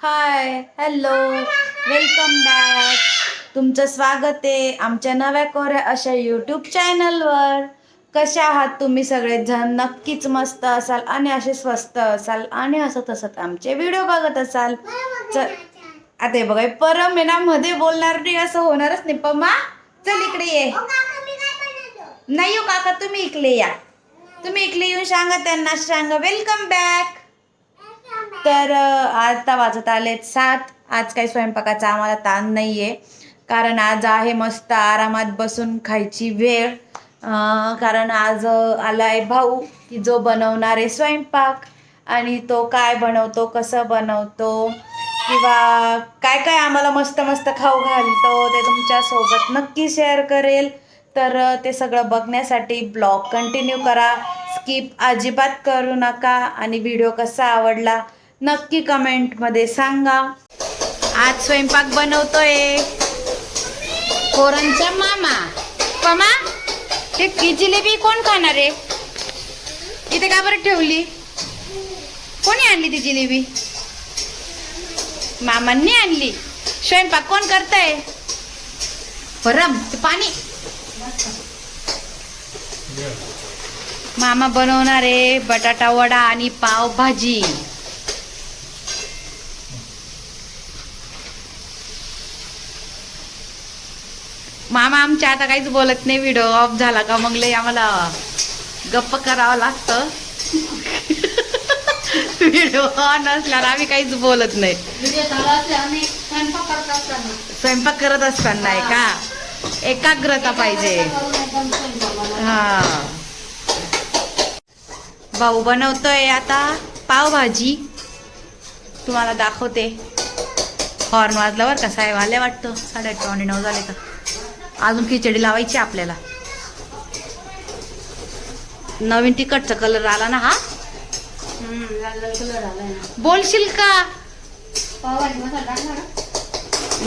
Hi hello welcome back तुमचं स्वागत आहे आमच्या नव्या कोऱ्या अशा यूट्यूब चॅनलवर कशा आहात तुम्ही सगळेजण? नक्कीच मस्त असाल आणि असे स्वस्त असाल आणि हसत हसत आमचे व्हिडिओ बघत असाल. चल. आता हे बघा परम आहे ना मध्ये बोलणार नाही असं होणारच नाही. पम्मा चल इकडे ये. नाही हो काका तुम्ही इकडे या. तुम्ही इकडे येऊन सांगा त्यांना सांगा. वेलकम बॅक तर आता वाजत आलेत सात. आज काही स्वयंपाकाचा आम्हाला ताण नाही आहे कारण आज आहे मस्त आरामात बसून खायची वेळ. कारण आज आला आलाय भाऊ की जो बनवणार आहे स्वयंपाक. आणि तो काय बनवतो कसं बनवतो किंवा काय काय आम्हाला मस्त मस्त खाऊ घालतो ते तुमच्यासोबत नक्की शेअर करेल. तर ते सगळं बघण्यासाठी ब्लॉग कंटिन्यू करा. स्किप अजिबात करू नका. आणि व्हिडिओ कसा आवडला नक्की कमेंटमध्ये सांगा. आज स्वयंपाक बनवतोय. पोरांचा मामा. पमा हे जिलेबी कोण खाणार आहे? इथे का बरं ठेवली? कोणी आणली ती जिलेबी? मामांनी आणली. स्वयंपाक कोण करताय? परम पाणी. मामा बनवणार आहे बटाटा वडा आणि पाव भाजी मामा आमच्या आता काहीच बोलत नाही व्हिडिओ ऑफ झाला का मग लय आम्हाला गप्प करावं लागतं. व्हिडिओ ऑन असल्यावर आम्ही काहीच बोलत नाही. स्वयंपाक करत असताना. आहे का? एकाग्रता पाहिजे. हा. भाऊ बनवतोय आता पावभाजी. तुम्हाला दाखवते. हॉर्न वाजल्यावर का साहेब आले वाटतं? साडेआठ पावणे नऊ झाले का? अजून खिचडी लावायची आपल्याला. नवीन तिखटचा कलर आला ना हा? बोलशील का?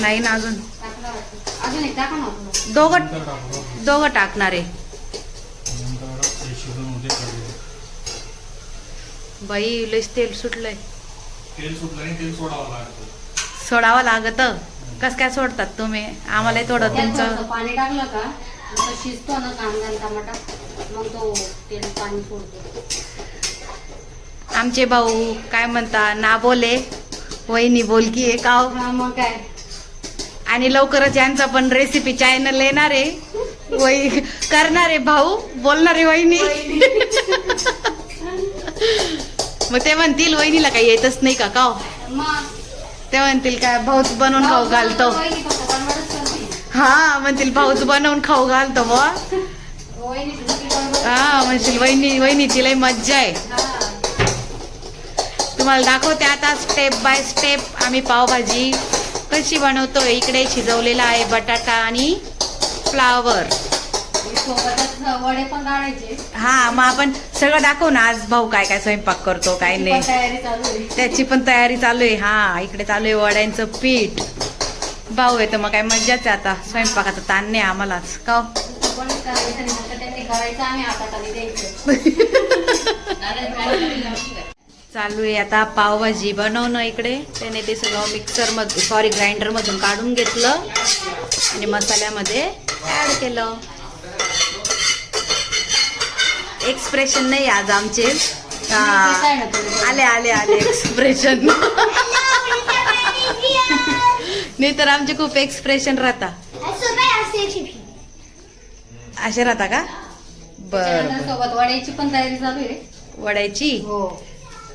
नाही ना अजून. दोघं दोघं टाकणार आहे. बाई लयच तेल सुटलंय. तेल सुटलं तेल सोडावं लागतं. सोडावं लागत. कस काय सोडतात तुम्ही? आम्हाला थोडं तुमचं पाणी टाकलं का? शिजतो ना कांदा टमाटा मग तो तेल पाणी सोडतो. आमचे भाऊ काय म्हणता ना बोले वहिनी बोलकी आहे हा मग काय? आणि लवकरच यांचा पण रेसिपी चॅनल येणार आहे. वही करणार आहे भाऊ बोलणार आहे वहिनी. मग ते म्हणतील वहिनीला काही येतच नाही का काव मग ते म्हणतील काय भाऊच बनवून खाऊ घालतो. हा म्हणतील भाऊच बनवून खाऊ घालतो बुवा. हा म्हणशील वहिनी वहिनीची लय मज्जा आहे. तुम्हाला दाखवते आता स्टेप बाय स्टेप आम्ही पावभाजी कशी बनवतो इकडे शिजवलेला आहे बटाटा आणि फ्लावर सोबतच वडे पण काढायचे हा मग आपण सगळं दाखवू ना आज भाऊ काय काय स्वयंपाक करतो काय नाही. पण तयारी चालू आहे. त्याची पण तयारी चालू आहे. हा इकडे चालू आहे वड्यांचं पीठ. भाऊ आहे तर मग काय मज्जाच आहे आता. स्वयंपाकाचा ताण नाही आम्हालाच का हो? तसं पण करायचं आणि नंतर त्यांनी करायचं आम्ही हाताखाली द्यायचं. चालू आहे आता पावभाजी बनवणं इकडे. त्याने ते सगळं मिक्सरमध्ये सॉरी ग्राइंडर मधून काढून घेतलं. आणि मसाल्यामध्ये ऍड केलं. एक्सप्रेशन नाही आज आमचे. आले आले आले एक्सप्रेशन नाही तर आमचे खूप एक्सप्रेशन राहता. असे राहता का? बर सोबत वड्याची पण तयारी चालू आहे. वड्याची? हो.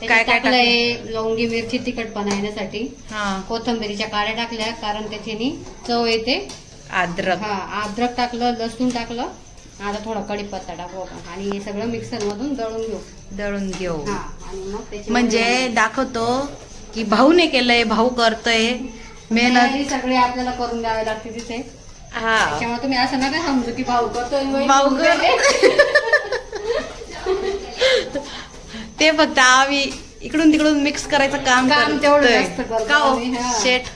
काय टाकलंय लवंगी मिरची तिखट बनवण्यासाठी हा. कोथंबिरीच्या काड्या टाकल्या कारण त्याच्यानी चव येते. अद्रक. हा अद्रक टाकलं लसूण टाकलं. आता थोडा कढीपत्ता टाकू आपण आणि हे सगळं मिक्सर मधून दळून घेऊ दळून घेऊ हा आणि मग त्याची म्हणजे दाखवतो की भाऊने केलंय भाऊ करतोय मेहनत तयारी सगळी आपल्याला करून द्यावी लागते तिथे हा तुम्ही असं नका समजू की भाऊ करतोय भाऊ करते. ते फक्त आम्ही इकडून तिकडून मिक्स करायचं काम काम करतोय. तेवढं जास्त करतो का हो? आम्ही, हा. शेट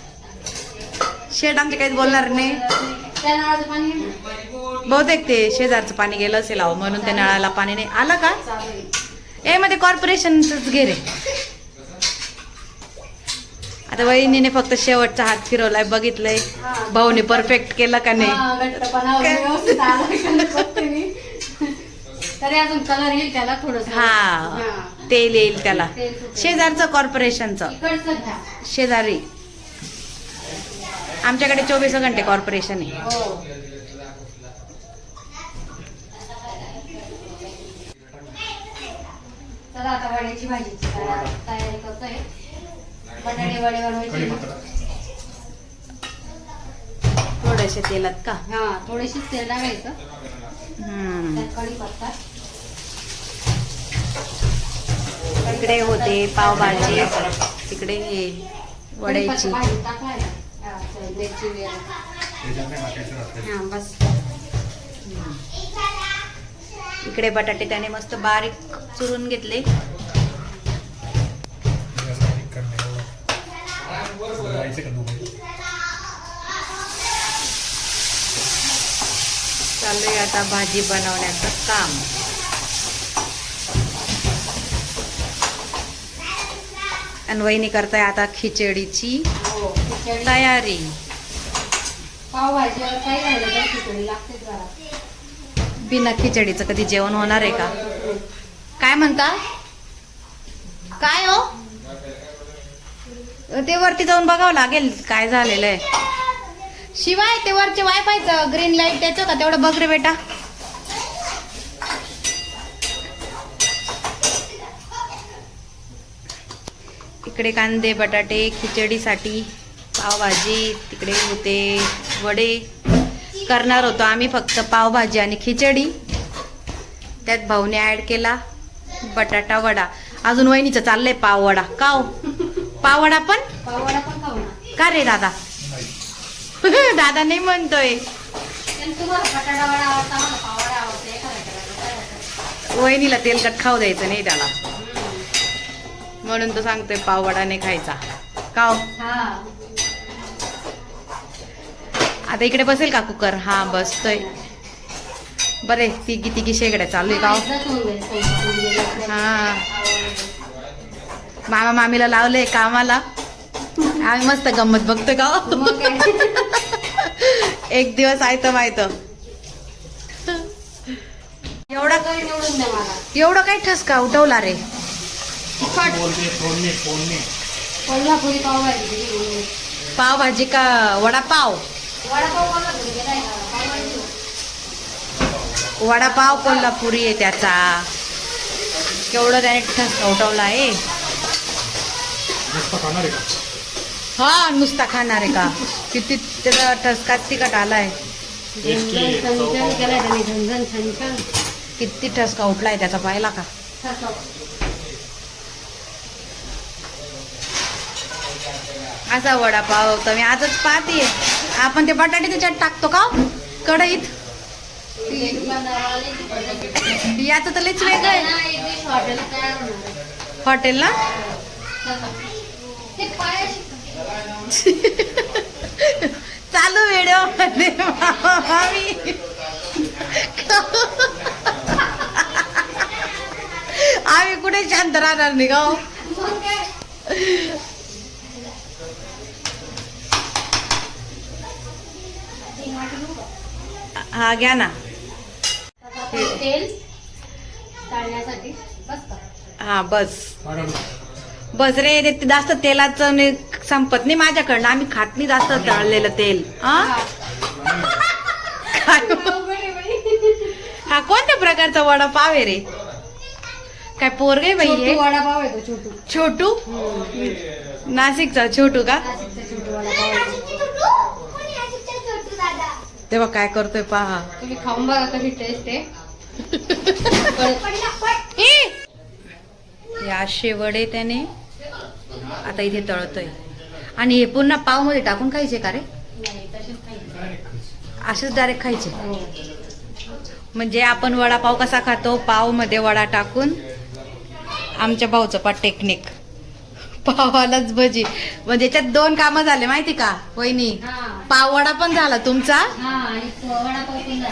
शेट आमचे काहीच बोलणार नाही त्या नळाचं पाणी बहुतेक ते शेजारचं पाणी गेलं असेल अहो म्हणून त्या नळाला पाणी नाही. आलं का? ए मध्ये कॉर्पोरेशनच घे रे. आता वहिनीने फक्त शेवटचा हात फिरवलाय बघितलंय. भाऊने परफेक्ट केलं का नाही? हा. तरी अजून कलर येईल त्याला थोडस. हा तेल येईल त्याला. शेजारचं कॉर्पोरेशनचं शेजारी. आमच्याकडे चोवीस घंटे कॉर्पोरेशन आहे. हो. चला आता वड्याची भाजीची तया- तयारी करतोय. बटाटे वडे बनवायचे कढीपत्ता थोडेसे तेलात का? हा थोडीशी तेल कढीपत्ता. इकडे होते पावभाजी तिकडे हे वड्याची. ना हां बस. इकडे बटाटे त्याने मस्त बारीक चुरून घेतले. चालू आहे आता भाजी बनवण्याचं काम. वहिनी करताय आता खिचडीची हो तयारी. पावभाजीवर काही राहिलं तर खिचडी लागते जरा. बिना खिचडीचं कधी जेवण होणार आहे का? काय म्हणता? काय हो? ते वरती जाऊन बघावं लागेल काय झालेलं आहे. शिवाय ते वरचे वायफायचं ग्रीन लाइट त्याचं का? तेवढं बघ रे बेटा. इकडे कांदे बटाटे खिचडीसाठी पावभाजी तिकडे होते वडे. करणार होतो आम्ही फक्त पावभाजी आणि खिचडी. त्यात भाऊने ऍड केला बटाटा वडा. अजून वहिनीचं चाललंय पाव वडा का हो? पाव वडा पण? पाववडा पण खाऊ ना. का रे दादा? दादा नाही म्हणतोय. पाववडा? वहिनीला तेलकट खाऊ द्यायचं नाही त्याला. म्हणून तो सांगतोय पाव वडा नाही खायचा. का हो? आता इकडे बसेल का कुकर? हा बसतोय. बरे तिघी तिघी शेगड्या चालू आहे का हो? हा मामा मामीला लावलंय कामाला. आम्ही मस्त गंमत बघतोय का हो? एक दिवस आहे तर माहीत एवढा एवढं काय ठसका उठवला रे. तिखट फोडणी फोडणी फोडणी कोल्हापुरी पावभाजी दिली म्हणून. पावभाजी का वडापाव? वडापाव कोल्हापुरी गेलाय का पावभाजी वडापाव कोल्हापुरी आहे त्याचा? केवढं त्याने ठसका उठवला आहे. नुसतं खाणार आहे का? हा नुसता खाणार आहे का? किती त्याचा ठसका तिखट आलाय. झणझण पाव. केलाय त्याने झणझण किती ठसका उठलाय त्याचा पाहिला का? ठसका. असा वडापाव तर मी आजच पाहते. आपण ते बटाटे त्याच्यात टाकतो का हो? कढईत. याच याचं तर लयच वेगळं आहे. हॉटेल ना? चालू व्हिडिओमध्ये आम्ही कुठे शांत राहणार नाही का हो? हो? घ्या ना. तेल? हा बस. बस रे ते जास्त तेलाचं नाही संपत नाही माझ्याकडनं. आम्ही खात नाही जास्त तळलेलं तेल. हा. हा. कोणत्या प्रकारचा वडापाव आहे रे? काय पोरग आहे बाई छोटू वडापाव आहे तो छोटू. छोटू. नाशिकचा छोटू का नाशिकचा छोटू वडापाव आहे तो. तेव्हा काय करतोय पहा. तुम्ही खाऊन बघा कशी टेस्ट आहे. हे! असे वडे त्याने आता इथे तळतोय. आणि हे पुन्हा पावमध्ये टाकून खायचे का रे. असेच डायरेक्ट खायचे? हो. म्हणजे आपण वडापाव कसा खातो? पावमध्ये वडा टाकून आमच्या भाऊचं पा टेक्निक पावालाच भजी. म्हणजे याच्यात दोन कामं झाले माहिती का? वहिनी? हा. पाव वडा पण झाला तुमचा? हा.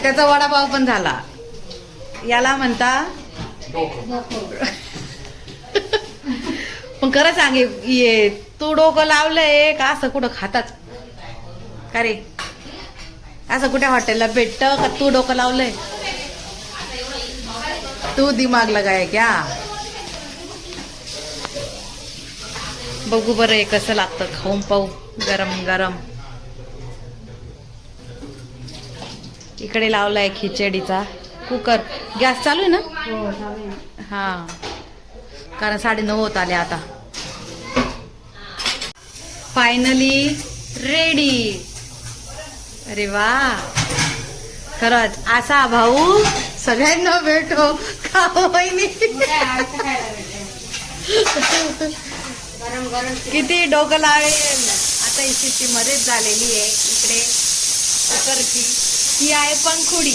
त्याचा वडापाव पण झाला. याला म्हणता. पण खरं सांग ये तू डोकं लावलंय का असं कुठं खातात? का रे? असं कुठे हॉटेलला भेटतं का तू डोकं लावलंय? तू दिमाग लगाय क्या? बघू बरं कसं लागतं. खाऊन पाहू. गरम गरम. इकडे लावलाय खिचडीचा. कुकर. गॅस चालू आहे ना? हो. हा. कारण साडे नऊ होत आले आता. फायनली रेडी अरे वा. खरंच असा भाऊ सगळ्यांना भेटो. का वहिनी. गरम गरम किती डोकं लावेल. आता ही शिट्टी मध्येच झालेली आहे. इकडे कुकरची ही आहे पंखुडी.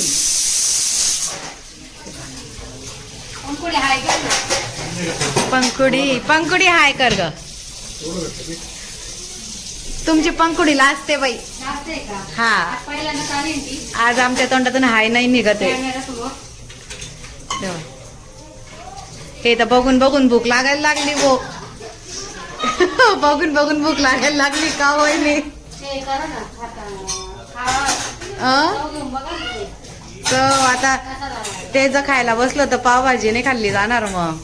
अंकुडी हाय का? ना पंखुडी पंखुडी हाय कर ग. तुमची पंखुडी लाजते बाई. हा. आज आमच्या तोंडातून हाय नाही निघत आहे. हे तर बघून बघून भूक लागायला लागली वो बघून बघून भूक लागायला लागली का होय तर आता ते जर खायला बसलं तर पावभाजी नाही खाल्ली जाणार मग.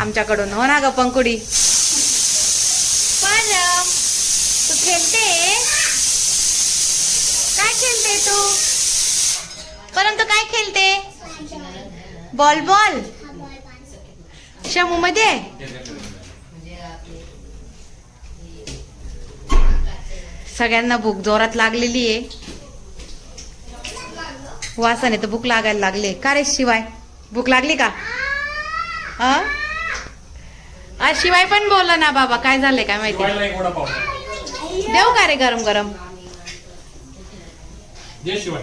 आमच्याकडून. हो ना ग पंकुडी? तू खेळते? काय खेळते तू? परंतु काय खेळते? Ball ball. शमू मध्ये सगळ्यांना भूक जोरात लागलेली आहे. वासाने तर भूक लागायला लागले. का रे शिवाय? भूक लागली का? अ? आज शिवाय पण बोलला ना बाबा. काय झालंय काय माहिती? देऊ का रे गरम गरम? जे शिवाय.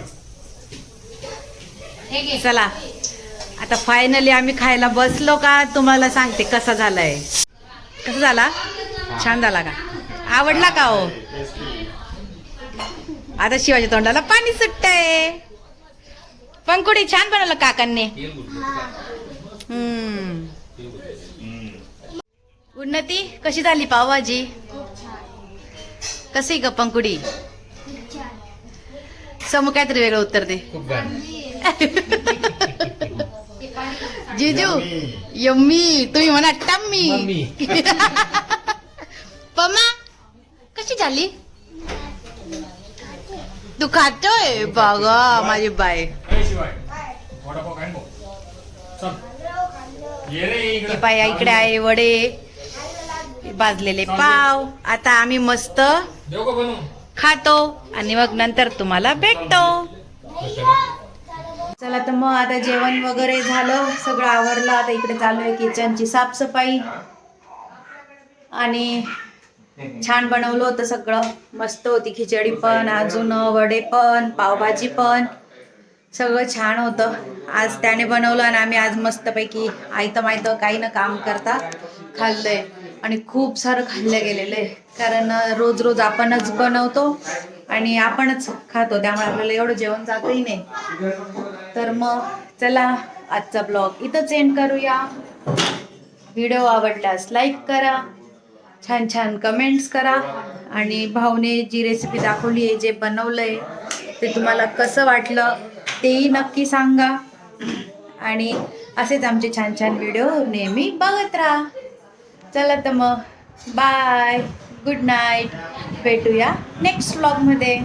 हे घे. चला. आता फायनली आम्ही खायला बसलो का? तुम्हाला सांगते कसा झालाय. कसा झाला? छान झाला का? आवडला का हो? आता शिवाच्या तोंडाला पाणी सुटतंय. पंकुडी छान बनवलं काकांनी. हम्म. उन्नती कशी झाली पावभाजी? कशी ग पंकुडी? समू काहीतरी वेगळं उत्तर दे. जिजू यम्मी. तुम्ही म्हणा टम्मी. पमा कशी झाली? तू खातोय बघा माझी बाय हे इकडे बाया इकडे आहे वडे. भाजलेले पाव. आता आम्ही मस्त खातो आणि मग नंतर तुम्हाला भेटतो. चला तर मग आता जेवण वगैरे झालं. सगळं आवरलं. आता इकडे चालू आहे किचनची साफसफाई. आणि छान बनवलं होतं सगळं. मस्त होती खिचडी पण अजून वडे पण पावभाजी पण. सगळं छान होतं. आज त्याने बनवलं आणि आम्ही आज मस्तपैकी आयतं मायतं काही ना काम करता खाल्लंय. आणि खूप सारं खाल्लं गेलेलं आहे. कारण रोज रोज आपणच बनवतो आणि आपणच खातो. त्यामुळे आपल्याला एवढं जेवण जातही नाही. तर मग चला आजचा ब्लॉग इथंच एंड करूया. व्हिडिओ आवडल्यास लाईक करा. छान छान कमेंट्स करा. आणि भाऊने जी रेसिपी दाखवली आहे जे बनवलंय ते तुम्हाला कसं वाटलं तेही नक्की सांगा. आणि असेच आमचे छान छान व्हिडिओ नेहमी बघत राहा. चला तर मग बाय गुड नाईट भेटूया नेक्स्ट व्लॉगमध्ये